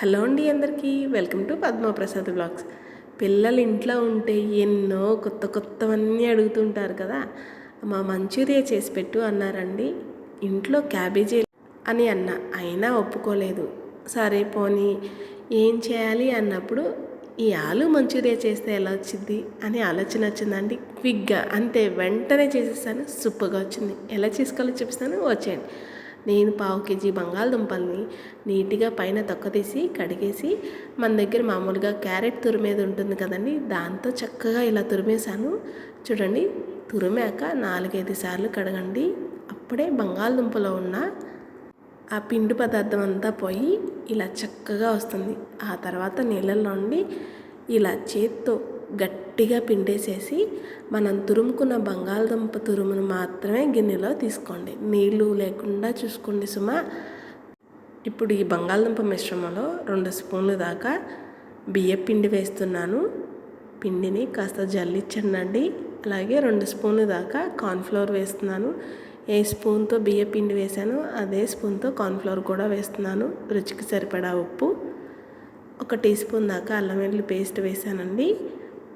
Hello అండి అందరికీ. Welcome to Padmaprasad blogs. పిల్లలు ఇంట్లో ఉంటే ఎన్నో కొత్త కొత్తవన్నీ అడుగుతుంటారు కదా. మా మంచూరియా చేసి పెట్టు అన్నారండి. ఇంట్లో క్యాబేజీ అని అన్న. అయినా ఒప్పుకోలేదు. సరే పోనీ ఏం చేయాలి అన్నప్పుడు ఈ ఆలు మంచూరియా చేస్తే ఎలా వచ్చింది అని ఆలోచన వచ్చిందండి. క్విక్గా అంతే వెంటనే చేసేస్తాను. సూపర్గా వచ్చింది. ఎలా చేసుకోవాలో చూపిస్తాను. వచ్చేయండి. నేను పావు కేజీ బంగాళదుంపల్ని నీట్గా పైన తొక్క తీసి కడిగేసి మన దగ్గర మామూలుగా క్యారెట్ తురిమేది ఉంటుంది కదండి దాంతో చక్కగా ఇలా తురిమేశాను. చూడండి తురిమాక నాలుగైదు సార్లు కడగండి. అప్పుడే బంగాళదుంపలో ఉన్న ఆ పిండి పదార్థం అంతా పోయి ఇలా చక్కగా వస్తుంది. ఆ తర్వాత నీళ్ళల్లో ఉండి ఇలా చేత్తో గట్టిగా పిండేసేసి మనం తురుముకున్న బంగాళదుంప తురుమును మాత్రమే గిన్నెలో తీసుకోండి. నీళ్ళు లేకుండా చూసుకోండి సుమ. ఇప్పుడు ఈ బంగాళదుంప మిశ్రమంలో రెండు స్పూన్లు దాకా బియ్య పిండి వేస్తున్నాను. పిండిని కాస్త జల్లించండి అలాగే రెండు స్పూన్లు దాకా కార్న్ఫ్లవర్ వేస్తున్నాను. ఏ స్పూన్తో బియ్య పిండి వేసానో అదే స్పూన్తో కార్న్ఫ్లవర్ కూడా వేస్తున్నాను. రుచికి సరిపడా ఉప్పు. ఒక టీ స్పూన్ దాకా అల్లం వెల్లుల్లి పేస్ట్ వేసానండి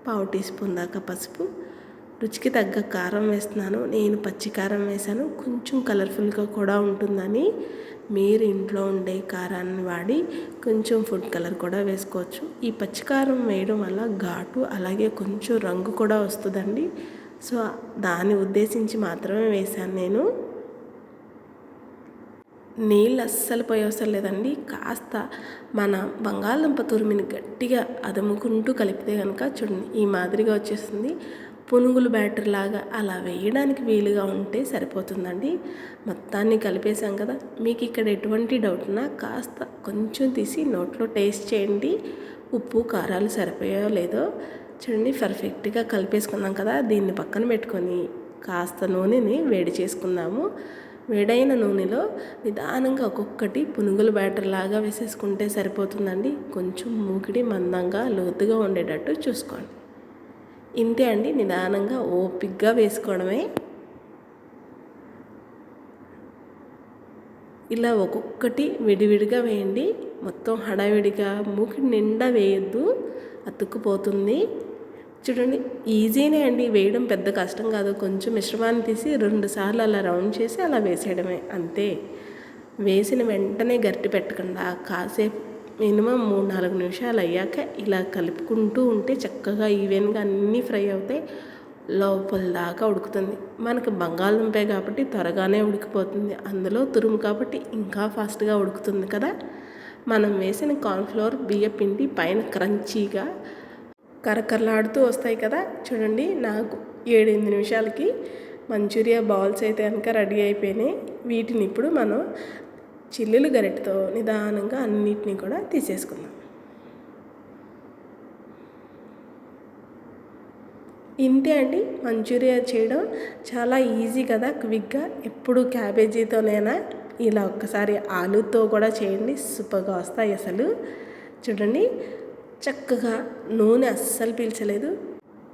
పావు టీ స్పూన్ దాకా పసుపు. రుచికి తగ్గ కారం వేస్తున్నాను. నేను పచ్చి కారం వేసాను. కొంచెం కలర్ఫుల్గా కూడా ఉంటుందని మీరు ఇంట్లో ఉండే కారాన్ని వాడి కొంచెం ఫుడ్ కలర్ కూడా వేసుకోవచ్చు. ఈ పచ్చికారం వేయడం వల్ల ఘాటు అలాగే కొంచెం రంగు కూడా వస్తుందండి. సో దాన్ని ఉద్దేశించి మాత్రమే వేశాను నేను. నీళ్ళు అస్సలు పోయి అవసరం లేదండి. కాస్త మన బంగాళదుంప తురిమిని గట్టిగా అదుముకుంటూ కలిపితే కనుక చూడండి ఈ మాదిరిగా వచ్చేస్తుంది. పునుగులు బ్యాటర్ లాగా అలా వేయడానికి వీలుగా ఉంటే సరిపోతుందండి. మొత్తాన్ని కలిపేసాం కదా. మీకు ఇక్కడ ఎటువంటి డౌట్ ఉన్నా కాస్త కొంచెం తీసి నోట్లో టేస్ట్ చేయండి. ఉప్పు కారాలు సరిపోయో లేదో చూడండి పర్ఫెక్ట్గా కలిపేసుకున్నాం కదా. దీన్ని పక్కన పెట్టుకొని కాస్త నూనెని వేడి చేసుకుందాము. వేడైన నూనెలో నిదానంగా ఒక్కొక్కటి పునుగుల బ్యాటర్ లాగా వేసేసుకుంటే సరిపోతుందండి. కొంచెం మూకిడి మందంగా లోతుగా ఉండేటట్టు చూసుకోండి. ఇంతే అండి నిదానంగా ఓపిగ్గా వేసుకోవడమే. ఇలా ఒక్కొక్కటి విడివిడిగా వేయండి. మొత్తం హడావిడిగా మూకిడి నిండా వేయద్దు. అతుక్కుపోతుంది. చూడండి ఈజీనే అండి. వేయడం పెద్ద కష్టం కాదు. కొంచెం మిశ్రమాన్ని తీసి రెండు సార్లు అలా రౌండ్ చేసి అలా వేసేయడమే. అంతే. వేసిన వెంటనే గట్టి పెట్టకుండా. కాసేపు మినిమం మూడు నాలుగు నిమిషాలు అయ్యాక ఇలా కలుపుకుంటూ ఉంటే చక్కగా ఈవెన్గా అన్నీ ఫ్రై అవుతాయి. లోపల దాకా ఉడుకుతుంది. మనకి బంగాళదుంపే కాబట్టి త్వరగానే ఉడికిపోతుంది. అందులో తురుము కాబట్టి ఇంకా ఫాస్ట్గా ఉడుకుతుంది కదా. మనం వేసిన కార్న్ఫ్లవర్ బియ్య పిండి పైన క్రంచీగా కరకరలాడుతూ వస్తాయి కదా. చూడండి నాకు ఏడెనిమిది నిమిషాలకి మంచూరియా బౌల్స్ అయితే కనుక రెడీ అయిపోయినాయి. వీటిని ఇప్పుడు మనం చిల్లులు గరిటతో నిదానంగా అన్నిటినీ కూడా తీసేసుకుందాం. ఇంతే అండి మంచూరియా చేయడం చాలా ఈజీ కదా. క్విక్గా ఎప్పుడు క్యాబేజీతోనైనా ఇలా ఒక్కసారి ఆలుతో కూడా చేయండి. సూపర్గా వస్తాయి అసలు. చూడండి చక్కగా నూనె అస్సలు పీల్చలేదు.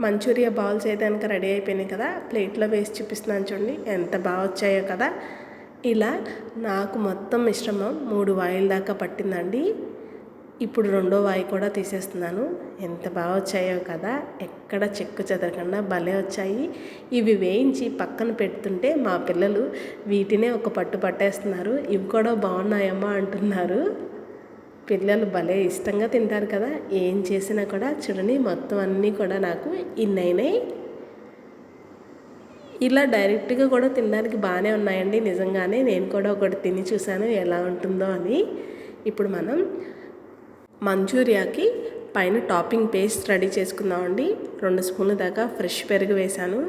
మంచూరియా బౌల్ చేయడానికి రెడీ అయిపోయినాయి కదా ప్లేట్లో వేసి చూపిస్తున్నాను చూడండి ఎంత బాగా వచ్చాయో కదా. ఇలా నాకు మొత్తం మిశ్రమం మూడు వాయిల దాకా పట్టిందండి. ఇప్పుడు రెండో వాయి కూడా తీసేస్తున్నాను. ఎంత బాగా వచ్చాయో కదా ఎక్కడ చెక్కు చెదరకుండా భలే వచ్చాయి. ఇవి వేయించి పక్కన పెడుతుంటే మా పిల్లలు వీటినే ఒక పట్టు పట్టేస్తున్నారు. ఇవి కూడా బాగున్నాయమ్మా అంటున్నారు. పిల్లలు భలే ఇష్టంగా తింటారు కదా ఏం చేసినా కూడా చూడని మొత్తం అన్నీ కూడా నాకు ఇన్నైనాయి ఇలా డైరెక్ట్గా కూడా తినడానికి బాగానే ఉన్నాయండి నిజంగానే నేను కూడా ఒకటి తిని చూశాను ఎలా ఉంటుందో అని. ఇప్పుడు మనం మంచూరియాకి పైన టాపింగ్ పేస్ట్ రెడీ చేసుకుందామండి. రెండు స్పూన్ల దాకా ఫ్రెష్ పెరుగు వేశాను.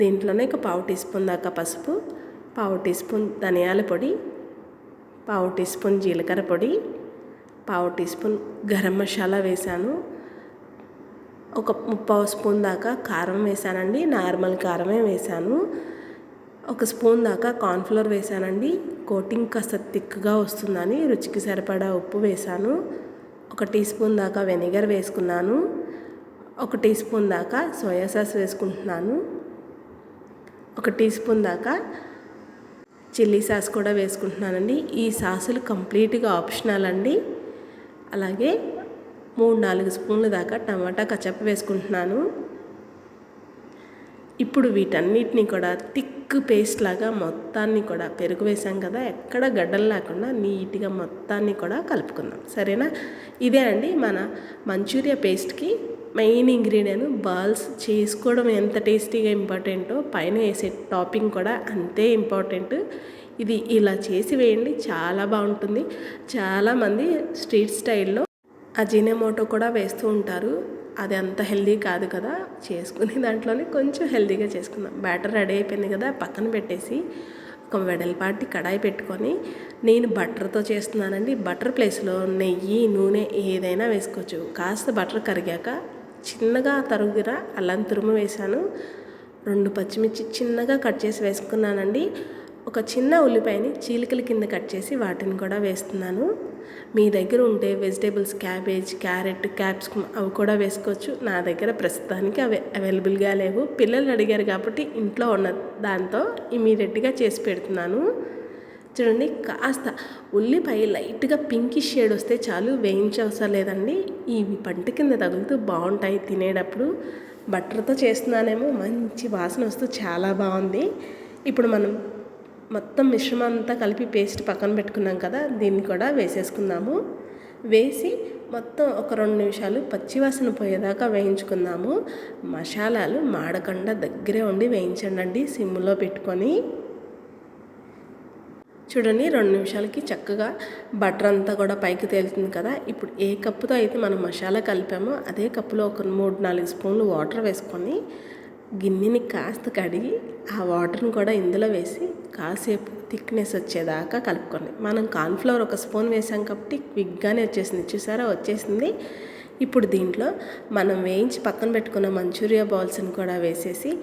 దీంట్లోనే ఒక పావు టీ స్పూన్ దాకా పసుపు పావు టీ స్పూన్ ధనియాల పొడి పావు టీ స్పూన్ జీలకర్ర పొడి పావు టీ స్పూన్ గరం మసాలా వేసాను ఒక ముప్పావు స్పూన్ దాకా కారం వేసానండి నార్మల్ కారమే వేసాను ఒక స్పూన్ దాకా కార్న్ఫ్లోర్ వేసానండి కోటింగ్ కాస్త థిక్గా వస్తుందని రుచికి సరిపడా ఉప్పు వేసాను ఒక టీ స్పూన్ దాకా వెనిగర్ వేసుకున్నాను. ఒక టీ స్పూన్ దాకా సోయా సాస్ వేసుకుంటున్నాను. ఒక టీ స్పూన్ దాకా చిల్లీ సాస్ కూడా వేసుకుంటున్నానండి. ఈ సాసులు కంప్లీట్గా ఆప్షనల్ అండి. అలాగే మూడు నాలుగు స్పూన్ల దాకా టమాటా కచప్ వేసుకుంటున్నాను. ఇప్పుడు వీటన్నిటిని కూడా థిక్ పేస్ట్ లాగా మొత్తాన్ని కూడా పెరుగు వేసాం కదా ఎక్కడ గడ్డలు లేకుండా నీట్గా మొత్తాన్ని కూడా కలుపుకుందాం. సరేనా? ఇదే అండి మన మంచూరియా పేస్ట్కి మెయిన్ ఇంగ్రీడియంట్ బాల్స్. చేసుకోవడం ఎంత టేస్టీగా ఇంపార్టెంటో పైన వేసే టాపింగ్ కూడా అంతే ఇంపార్టెంట్. ఇది ఇలా చేసి వేయండి. చాలా బాగుంటుంది. చాలామంది స్ట్రీట్ స్టైల్లో అజీనమోటో కూడా వేస్తూ ఉంటారు. అది అంత హెల్దీ కాదు కదా. చేసుకునే దాంట్లోనే కొంచెం హెల్దీగా చేసుకుందాం. బ్యాటర్ రెడీ అయిపోయింది కదా. పక్కన పెట్టేసి ఒక వెడల్పాటి కడాయి పెట్టుకొని నేను బటర్తో చేస్తున్నానండి. బటర్ ప్లేస్లో నెయ్యి నూనె ఏదైనా వేసుకోవచ్చు. కాస్త బటర్ కరిగాక చిన్నగా తరుగురా అల్లం తురుము వేశాను. రెండు పచ్చిమిర్చి చిన్నగా కట్ చేసి వేసుకున్నానండి. ఒక చిన్న ఉల్లిపాయని చీలికల కింద కట్ చేసి వాటిని కూడా వేస్తున్నాను. మీ దగ్గర ఉంటే వెజిటేబుల్స్ క్యాబేజ్ క్యారెట్ క్యాప్సికమ్ అవి కూడా వేసుకోవచ్చు. నా దగ్గర ప్రస్తుతానికి అవి అవైలబుల్గా లేవు. పిల్లలు అడిగారు కాబట్టి ఇంట్లో ఉన్న దాంతో ఇమీడియట్గా చేసి పెడుతున్నాను. చూడండి కాస్త ఉల్లిపాయ లైట్గా పింకిష్ షేడ్ వస్తే చాలు వేయించవసరం లేదండి. ఇవి పంట కింద తగులుతూ బాగుంటాయి తినేటప్పుడు. బట్టర్తో చేస్తున్నానేమో మంచి వాసన వస్తూ చాలా బాగుంది. ఇప్పుడు మనం మొత్తం మిశ్రమం అంతా కలిపి పేస్ట్ పక్కన పెట్టుకున్నాం కదా దీన్ని కూడా వేసేసుకుందాము. వేసి మొత్తం ఒక రెండు నిమిషాలు పచ్చివాసన పోయేదాకా వేయించుకుందాము. మసాలాలు మాడకుండా దగ్గరే ఉండి వేయించండి సిమ్లో పెట్టుకొని. చూడండి రెండు నిమిషాలకి చక్కగా బటర్ అంతా కూడా పైకి తేలుతుంది కదా. ఇప్పుడు ఏ కప్పుతో అయితే మనం మసాలా కలిపామో అదే కప్పులో ఒక మూడు నాలుగు స్పూన్లు వాటర్ వేసుకొని గిన్నెని కాస్త కడిగి ఆ వాటర్ని కూడా ఇందులో వేసి కాసేపు థిక్నెస్ వచ్చేదాకా కలుపుకోండి. మనం కార్న్ఫ్లవర్ ఒక స్పూన్ వేసాం కాబట్టి క్విక్గానే వచ్చేసింది. చూసారా? వచ్చేసింది. ఇప్పుడు దీంట్లో మనం వేయించి పక్కన పెట్టుకున్న మంచూరియా బాల్స్ని కూడా వేసేసి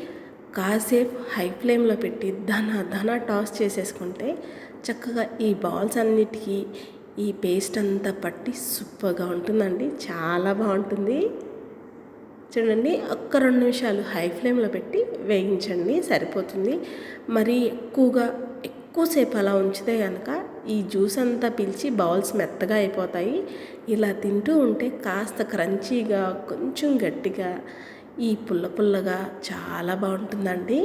కాసేపు హై ఫ్లేమ్లో పెట్టి ధన ధన టాస్ చేసేసుకుంటే చక్కగా ఈ బాల్స్ అన్నిటికీ ఈ పేస్ట్ అంతా పట్టి సూపర్గా ఉంటుందండి. చాలా బాగుంటుంది. చూడండి ఒక్క రెండు నిమిషాలు హై ఫ్లేమ్లో పెట్టి వేయించండి సరిపోతుంది. మరి ఎక్కువగా ఎక్కువసేపు అలా ఉంచితే కనుక ఈ జ్యూస్ అంతా పిలిచి బౌల్స్ మెత్తగా అయిపోతాయి. ఇలా తింటూ ఉంటే కాస్త క్రంచీగా కొంచెం గట్టిగా ఈ పుల్ల పుల్లగా చాలా బాగుంటుందండి.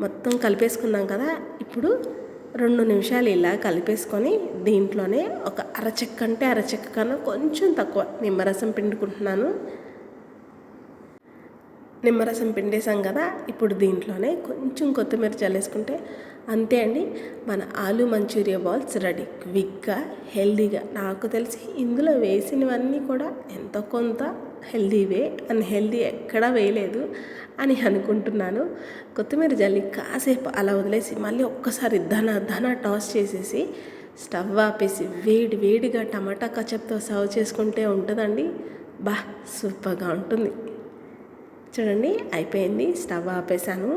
మొత్తం కలిపేసుకున్నాం కదా ఇప్పుడు రెండు నిమిషాలు ఇలా కలిపేసుకొని దీంట్లోనే ఒక అరచెక్క అంటే అరచెక్క కన్నా కొంచెం తక్కువ నిమ్మరసం పిండుకుంటున్నాను. నిమ్మరసం పిండేసాం కదా ఇప్పుడు దీంట్లోనే కొంచెం కొత్తిమీర చల్లేసుకుంటే అంతే అండి. మన ఆలు మంచూరియా బాల్స్ రెడీ. క్విక్గా హెల్దీగా నాకు తెలిసి ఇందులో వేసినవన్నీ కూడా ఎంతో కొంత హెల్దీవే అని హెల్దీ ఎక్కడా వేయలేదు అని అనుకుంటున్నాను. కొత్తిమీర జల్లి కాసేపు అలా వదిలేసి మళ్ళీ ఒక్కసారి ధన ధన టాస్ చేసేసి స్టవ్ ఆపేసి వేడి వేడిగా టమాటా కచప్తో సర్వ్ చేసుకుంటే ఉంటుందండి. బా సూపర్గా ఉంటుంది. చూడండి అయిపోయింది. స్టవ్ ఆపేసాను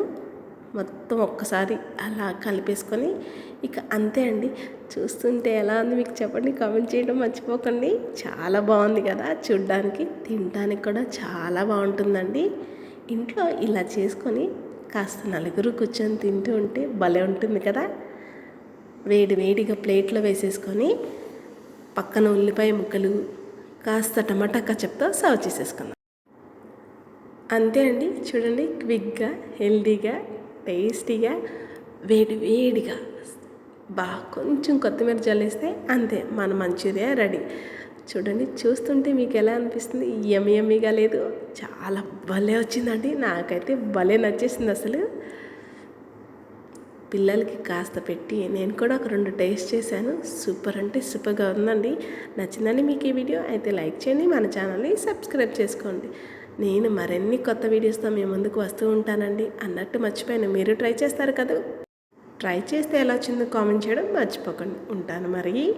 మొత్తం ఒక్కసారి అలా కలిపేసుకొని ఇక అంతే అండి. చూస్తుంటే ఎలా ఉంది మీకు చెప్పండి. కామెంట్ చేయడం మర్చిపోకండి. చాలా బాగుంది కదా చూడ్డానికి. తినడానికి కూడా చాలా బాగుంటుందండి. ఇంట్లో ఇలా చేసుకొని కాస్త నలుగురు కూర్చొని తింటూ ఉంటే భలే ఉంటుంది కదా. వేడి వేడిగా ప్లేట్లో వేసేసుకొని పక్కన ఉల్లిపాయ ముక్కలు కాస్త టమాటా కచప్తో సర్వ్ చేసేసుకుందాం. అంతే అండి. చూడండి క్విక్గా హెల్దీగా టేస్టీగా వేడి వేడిగా బాగా కొంచెం కొత్తిమీర జల్లేస్తే అంతే మన మంచూరియా రెడీ. చూడండి చూస్తుంటే మీకు ఎలా అనిపిస్తుంది? ఎమ్మి ఎమ్మిగా లేదు. చాలా భలే వచ్చిందండి. నాకైతే భలే నచ్చేసింది అసలు. పిల్లలకి కాస్త పెట్టి నేను కూడా ఒక రెండు టేస్ట్ చేశాను. సూపర్ అంటే సూపర్గా ఉందండి. నచ్చిందండి మీకు ఈ వీడియో. అయితే లైక్ చేయండి మన ఛానల్ని సబ్స్క్రైబ్ చేసుకోండి. నేను మరిన్ని కొత్త వీడియోస్తో మీ ముందుకు వస్తూ ఉంటానండి. అన్నట్టు మర్చిపోయాను. మీరు ట్రై చేస్తారు కదా? ట్రై చేస్తే ఎలా వచ్చిందో కామెంట్ చేయడం మర్చిపోకండి. ఉంటాను మరి.